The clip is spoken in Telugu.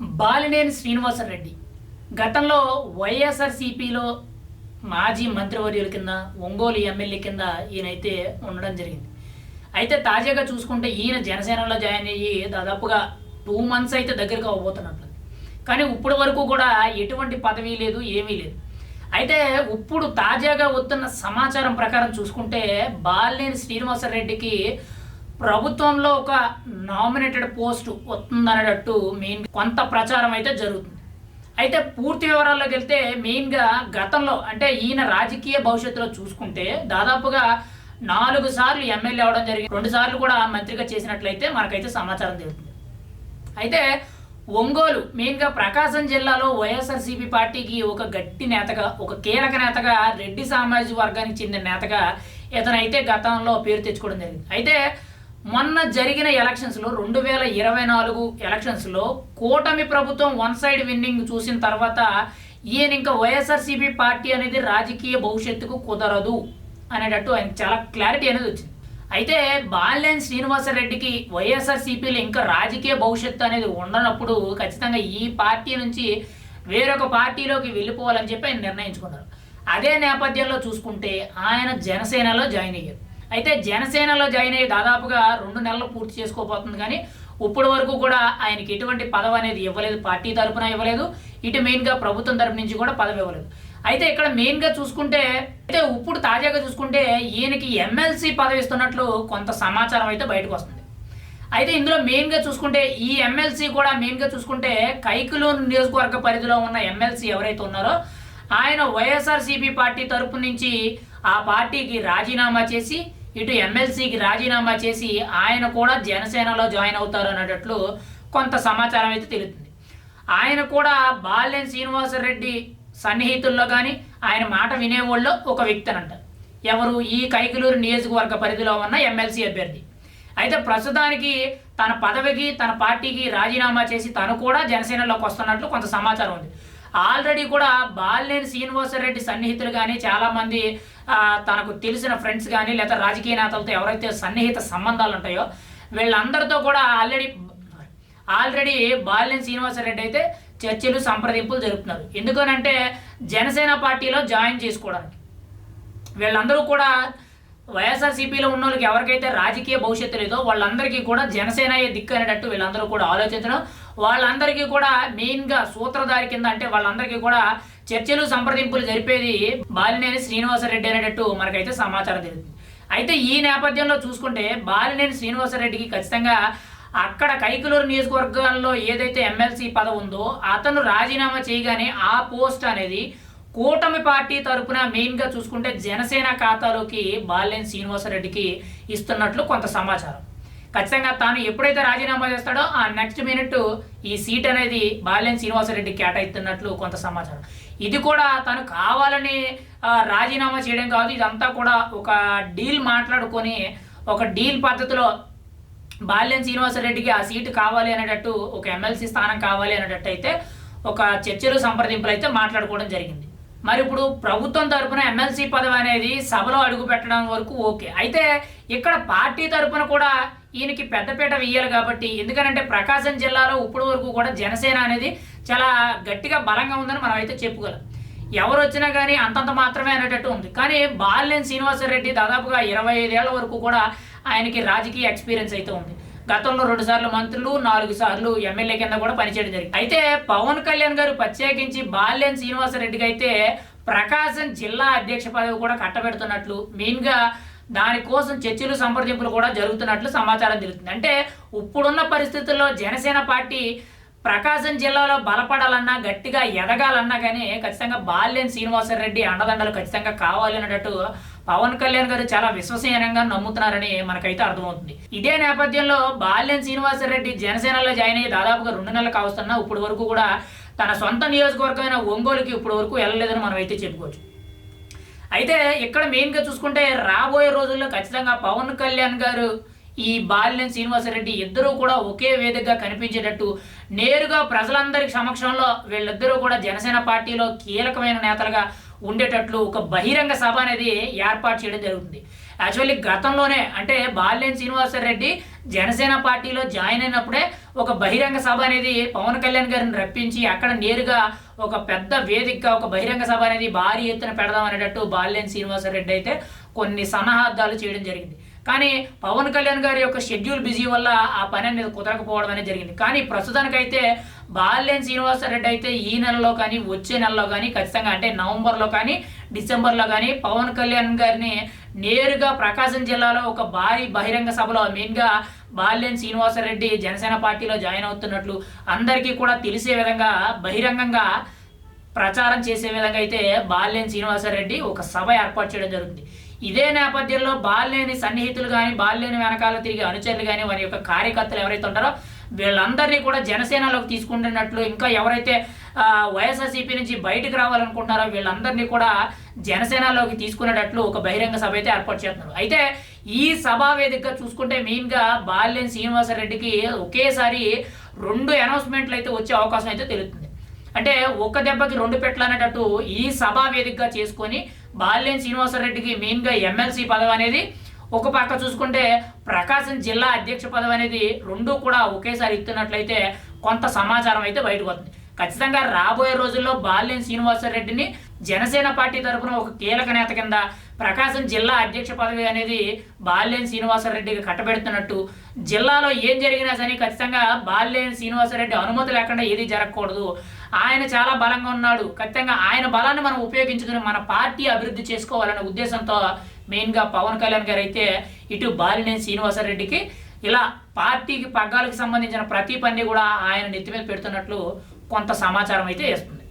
బాలినేని శ్రీనివాసరెడ్డి గతంలో వైఎస్ఆర్సీపీలో మాజీ మంత్రివర్యుల కింద ఒంగోలు ఎమ్మెల్యే కింద ఈయనైతే ఉండడం జరిగింది. అయితే తాజాగా చూసుకుంటే ఈయన జనసేనలో జాయిన్ అయ్యి దాదాపుగా టూ మంత్స్ అయితే దగ్గరకు అవ్వబోతున్నట్లు కానీ ఇప్పటి వరకు కూడా ఎటువంటి పదవి లేదు ఏమీ లేదు. అయితే ఇప్పుడు తాజాగా వస్తున్న సమాచారం ప్రకారం చూసుకుంటే బాలినేని శ్రీనివాసరెడ్డికి ప్రభుత్వంలో ఒక నామినేటెడ్ పోస్ట్ వస్తుందనేటట్టు మెయిన్ కొంత ప్రచారం అయితే జరుగుతుంది. అయితే పూర్తి వివరాల్లోకి వెళ్తే మెయిన్గా గతంలో అంటే ఈయన రాజకీయ భవిష్యత్తులో చూసుకుంటే దాదాపుగా నాలుగు సార్లు ఎమ్మెల్యే అవడం జరిగింది. రెండు సార్లు కూడా మంత్రిగా చేసినట్లయితే మనకైతే సమాచారం తెలుస్తుంది. అయితే ఒంగోలు మెయిన్గా ప్రకాశం జిల్లాలో వైఎస్ఆర్సీపీ పార్టీకి ఒక గట్టి నేతగా ఒక కీలక నేతగా రెడ్డి సామాజిక వర్గానికి చెందిన నేతగా ఇతనైతే గతంలో పేరు తెచ్చుకోవడం జరిగింది. అయితే మొన్న జరిగిన ఎలక్షన్స్లో రెండు వేల ఇరవై నాలుగు ఎలక్షన్స్లో కూటమి ప్రభుత్వం వన్ సైడ్ విన్నింగ్ చూసిన తర్వాత ఈయన ఇంకా వైఎస్ఆర్సీపీ పార్టీ అనేది రాజకీయ భవిష్యత్తుకు కుదరదు అనేటట్టు ఆయన చాలా క్లారిటీ అనేది వచ్చింది. అయితే బాలినేని శ్రీనివాసరెడ్డికి వైఎస్ఆర్సీపీలో ఇంకా రాజకీయ భవిష్యత్తు అనేది ఉండనప్పుడు ఖచ్చితంగా ఈ పార్టీ నుంచి వేరొక పార్టీలోకి వెళ్ళిపోవాలని చెప్పి ఆయన నిర్ణయించుకున్నారు. అదే నేపథ్యంలో చూసుకుంటే ఆయన జనసేనలో జాయిన్ అయ్యారు. అయితే జనసేనలో జాయిన్ అయ్యి దాదాపుగా రెండు నెలలు పూర్తి చేసుకోబోతుంది కానీ ఇప్పటి వరకు కూడా ఆయనకి ఎటువంటి పదవి అనేది ఇవ్వలేదు పార్టీ తరపున ఇవ్వలేదు. ఇటు మెయిన్గా ప్రభుత్వం తరపు నుంచి కూడా పదవి ఇవ్వలేదు. అయితే ఇక్కడ మెయిన్గా చూసుకుంటే అయితే ఇప్పుడు తాజాగా చూసుకుంటే ఈయనకి ఎమ్మెల్సీ పదవి ఇస్తున్నట్లు కొంత సమాచారం అయితే బయటకు వస్తుంది. అయితే ఇందులో మెయిన్గా చూసుకుంటే ఈ ఎమ్మెల్సీ కూడా మెయిన్గా చూసుకుంటే కైకులూరు నియోజకవర్గ పరిధిలో ఉన్న ఎమ్మెల్సీ ఎవరైతే ఉన్నారో ఆయన వైఎస్ఆర్సీపీ పార్టీ తరపు నుంచి ఆ పార్టీకి రాజీనామా చేసి ఇటు ఎమ్మెల్సీకి రాజీనామా చేసి ఆయన కూడా జనసేనలో జాయిన్ అవుతారు అనేటట్లు కొంత సమాచారం అయితే తెలుస్తుంది. ఆయన కూడా బాల్యం శ్రీనివాసరెడ్డి సన్నిహితుల్లో కానీ ఆయన మాట వినేవాళ్ళు ఒక వ్యక్తి అనంట ఎవరు? ఈ కైకలూరు నియోజకవర్గ పరిధిలో ఉన్న ఎమ్మెల్సీ అభ్యర్థి. అయితే ప్రస్తుతానికి తన పదవికి తన పార్టీకి రాజీనామా చేసి తను కూడా జనసేనలోకి వస్తున్నట్లు కొంత సమాచారం ఉంది. ఆల్రెడీ కూడా బాలినేని శ్రీనివాసరెడ్డి సన్నిహితులు కానీ చాలామంది తనకు తెలిసిన ఫ్రెండ్స్ కానీ లేదా రాజకీయ నేతలతో ఎవరైతే సన్నిహిత సంబంధాలు ఉంటాయో వీళ్ళందరితో కూడా ఆల్రెడీ ఆల్రెడీ బాలినేని శ్రీనివాసరెడ్డి అయితే చర్చలు సంప్రదింపులు జరుపుతున్నారు. ఎందుకనంటే జనసేన పార్టీలో జాయిన్ చేసుకోవడానికి. వీళ్ళందరూ కూడా వైఎస్ఆర్సీపీలో ఉన్న వాళ్ళకి ఎవరికైతే రాజకీయ భవిష్యత్తు లేదో వాళ్ళందరికీ కూడా జనసేన దిక్కు అనేటట్టు వీళ్ళందరూ కూడా ఆలోచించడం వాళ్ళందరికీ కూడా మెయిన్గా సూత్రధారి కింద అంటే వాళ్ళందరికీ కూడా చర్చలు సంప్రదింపులు జరిపేది బాలినేని శ్రీనివాసరెడ్డి అనేటట్టు మనకైతే సమాచారం తెలుస్తుంది. అయితే ఈ నేపథ్యంలో చూసుకుంటే బాలినేని శ్రీనివాసరెడ్డికి ఖచ్చితంగా అక్కడ కైకులూరు నియోజకవర్గాల్లో ఏదైతే ఎమ్మెల్సీ పదవి ఉందో అతను రాజీనామా చేయగానే ఆ పోస్ట్ అనేది కూటమి పార్టీ తరపున మెయిన్గా చూసుకుంటే జనసేన ఖాతాలోకి బాలినేని శ్రీనివాసరెడ్డికి ఇస్తున్నట్లు కొంత సమాచారం. ఖచ్చితంగా తాను ఎప్పుడైతే రాజీనామా చేస్తాడో ఆ నెక్స్ట్ మినిట్ ఈ సీట్ అనేది బాలినేని శ్రీనివాసరెడ్డి కేటాయిస్తున్నట్లు కొంత సమాచారం. ఇది కూడా తను కావాలని రాజీనామా చేయడం కాదు ఇదంతా కూడా ఒక డీల్ మాట్లాడుకొని ఒక డీల్ పద్ధతిలో బాల్యం శ్రీనివాసరెడ్డికి ఆ సీటు కావాలి అనేటట్టు ఒక ఎమ్మెల్సీ స్థానం కావాలి అనేటట్టు అయితే ఒక చర్చలు సంప్రదింపులు అయితే మాట్లాడుకోవడం జరిగింది. మరి ఇప్పుడు ప్రభుత్వం తరపున ఎమ్మెల్సీ పదవి అనేది సభలో అడుగు పెట్టడం వరకు ఓకే. అయితే ఇక్కడ పార్టీ తరపున కూడా ఈయనకి పెద్దపీట వేయాలి కాబట్టి ఎందుకనంటే ప్రకాశం జిల్లాలో ఇప్పుడు వరకు కూడా జనసేన అనేది చాలా గట్టిగా బలంగా ఉందని మనం అయితే చెప్పుకోలేం. ఎవరు వచ్చినా కానీ అంతంత మాత్రమే అనేటట్టు ఉంది. కానీ బాలినేని శ్రీనివాసరెడ్డి దాదాపుగా ఇరవై ఐదేళ్ళ వరకు కూడా ఆయనకి రాజకీయ ఎక్స్పీరియన్స్ అయితే ఉంది. గతంలో రెండు సార్లు మంత్రులు నాలుగు సార్లు ఎమ్మెల్యే కింద కూడా పనిచేయడం జరిగింది. అయితే పవన్ కళ్యాణ్ గారు ప్రత్యేకించి బాలినేని శ్రీనివాసరెడ్డికి అయితే ప్రకాశం జిల్లా అధ్యక్ష పదవి కూడా కట్టబెడుతున్నట్లు మెయిన్గా దానికోసం చర్చలు సంప్రదింపులు కూడా జరుగుతున్నట్లు సమాచారం తెలుస్తుంది. అంటే ఇప్పుడున్న పరిస్థితుల్లో జనసేన పార్టీ ప్రకాశం జిల్లాలో బలపడాలన్నా గట్టిగా ఎదగాలన్నా కానీ ఖచ్చితంగా బాల్యం శ్రీనివాసరెడ్డి అండదండలు ఖచ్చితంగా కావాలి అన్నట్టు పవన్ కళ్యాణ్ గారు చాలా విశ్వసనీయంగా నమ్ముతున్నారని మనకైతే అర్థమవుతుంది. ఇదే నేపథ్యంలో బాల్యం శ్రీనివాసరెడ్డి జనసేనలో జాయిన్ అయ్యి దాదాపుగా రెండు నెలలు కావస్తున్నా ఇప్పుడు వరకు కూడా తన సొంత నియోజకవర్గమైన ఒంగోలుకి ఇప్పటి వరకు వెళ్ళలేదని మనం అయితే చెప్పుకోవచ్చు. అయితే ఇక్కడ మెయిన్గా చూసుకుంటే రాబోయే రోజుల్లో ఖచ్చితంగా పవన్ కళ్యాణ్ గారు ఈ బాలినేని శ్రీనివాసరెడ్డి ఇద్దరూ కూడా ఒకే వేదికగా కనిపించేటట్టు నేరుగా ప్రజలందరి సమక్షంలో వీళ్ళిద్దరూ కూడా జనసేన పార్టీలో కీలకమైన నేతలుగా ఉండేటట్లు ఒక బహిరంగ సభ అనేది ఏర్పాటు చేయడం జరుగుతుంది. యాక్చువల్లీ గతంలోనే అంటే బాలినేని శ్రీనివాసరెడ్డి జనసేన పార్టీలో జాయిన్ అయినప్పుడే ఒక బహిరంగ సభ అనేది పవన్ కళ్యాణ్ గారిని రప్పించి అక్కడ నేరుగా ఒక పెద్ద వేదికగా ఒక బహిరంగ సభ అనేది భారీ ఎత్తున పెడదాం అనేటట్టు బాలినేని శ్రీనివాసరెడ్డి అయితే కొన్ని సన్నాహార్థాలు చేయడం జరిగింది. కానీ పవన్ కళ్యాణ్ గారి యొక్క షెడ్యూల్ బిజీ వల్ల ఆ పని అనేది కుదరకపోవడం అనేది జరిగింది. కానీ ప్రస్తుతానికైతే బాలినేని శ్రీనివాసరెడ్డి అయితే ఈ నెలలో కానీ వచ్చే నెలలో కానీ ఖచ్చితంగా అంటే నవంబర్లో కానీ డిసెంబర్లో కానీ పవన్ కళ్యాణ్ గారిని నేరుగా ప్రకాశం జిల్లాలో ఒక భారీ బహిరంగ సభలో మెయిన్గా బాలినేని శ్రీనివాసరెడ్డి జనసేన పార్టీలో జాయిన్ అవుతున్నట్లు అందరికీ కూడా తెలిసే విధంగా బహిరంగంగా ప్రచారం చేసే విధంగా అయితే బాలినేని శ్రీనివాసరెడ్డి ఒక సభ ఏర్పాటు చేయడం జరుగుతుంది. ఇదే నేపథ్యంలో బాలినేని సన్నిహితులు కానీ బాలినేని వెనకాల తిరిగి అనుచరులు కానీ వారి యొక్క కార్యకర్తలు ఎవరైతే ఉంటారో వీళ్ళందరినీ కూడా జనసేనలోకి తీసుకుంటున్నట్లు ఇంకా ఎవరైతే వైఎస్ఆర్సీపీ నుంచి బయటకు రావాలనుకుంటున్నారో వీళ్ళందరినీ కూడా జనసేనలోకి తీసుకునేటట్లు ఒక బహిరంగ సభ అయితే ఏర్పాటు చేస్తున్నారు. అయితే ఈ సభా వేదికగా చూసుకుంటే మెయిన్గా బాల్యం శ్రీనివాసరెడ్డికి ఒకేసారి రెండు అనౌన్స్మెంట్లు అయితే వచ్చే అవకాశం అయితే తెలుస్తుంది. అంటే ఒక దెబ్బకి రెండు పెట్టాలనేటట్టు ఈ సభా వేదికగా చేసుకొని బాల్యం శ్రీనివాసరెడ్డికి మెయిన్గా ఎమ్మెల్సీ పదవి అనేది ఒక పక్క చూసుకుంటే ప్రకాశం జిల్లా అధ్యక్ష పదవి అనేది రెండు కూడా ఒకేసారి ఇస్తున్నట్లయితే కొంత సమాచారం అయితే బయటకు వస్తుంది. ఖచ్చితంగా రాబోయే రోజుల్లో బాల్యం శ్రీనివాసరెడ్డిని జనసేన పార్టీ తరఫున ఒక కీలక నేత కింద ప్రకాశం జిల్లా అధ్యక్ష పదవి అనేది బాల్యం శ్రీనివాసరెడ్డికి కట్టబెడుతున్నట్టు జిల్లాలో ఏం జరిగినా సరే ఖచ్చితంగా బాల్యం శ్రీనివాసరెడ్డి అనుమతి లేకుండా ఏది జరగకూడదు. ఆయన చాలా బలంగా ఉన్నాడు. ఖచ్చితంగా ఆయన బలాన్ని మనం ఉపయోగించుకుని మన పార్టీ అభివృద్ధి చేసుకోవాలనే ఉద్దేశంతో మెయిన్గా పవన్ కళ్యాణ్ గారు అయితే ఇటు బాలినేని శ్రీనివాసరెడ్డికి ఇలా పార్టీకి పగ్గాలకు సంబంధించిన ప్రతి పని కూడా ఆయన నెత్తి మీద పెడుతున్నట్లు కొంత సమాచారం అయితే వేస్తుంది.